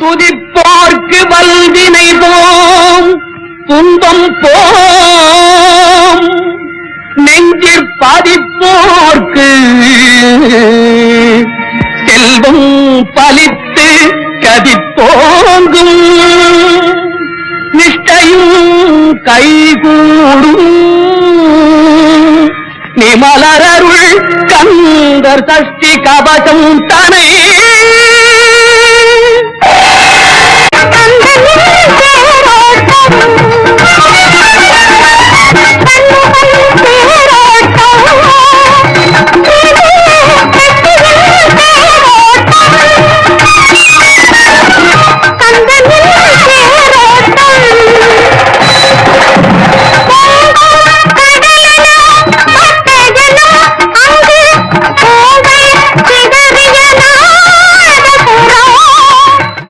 துதிப்பார்க்கு வல்வினை போம் துன்பம் போம். நெஞ்சிற் பதிப்போர்க்கு செல்வம் பலித்து கதிப்போங்கும். நிஷ்டையும் கைகூடும். நிமலரருள் கந்தர் சஷ்டி கவசம் தனை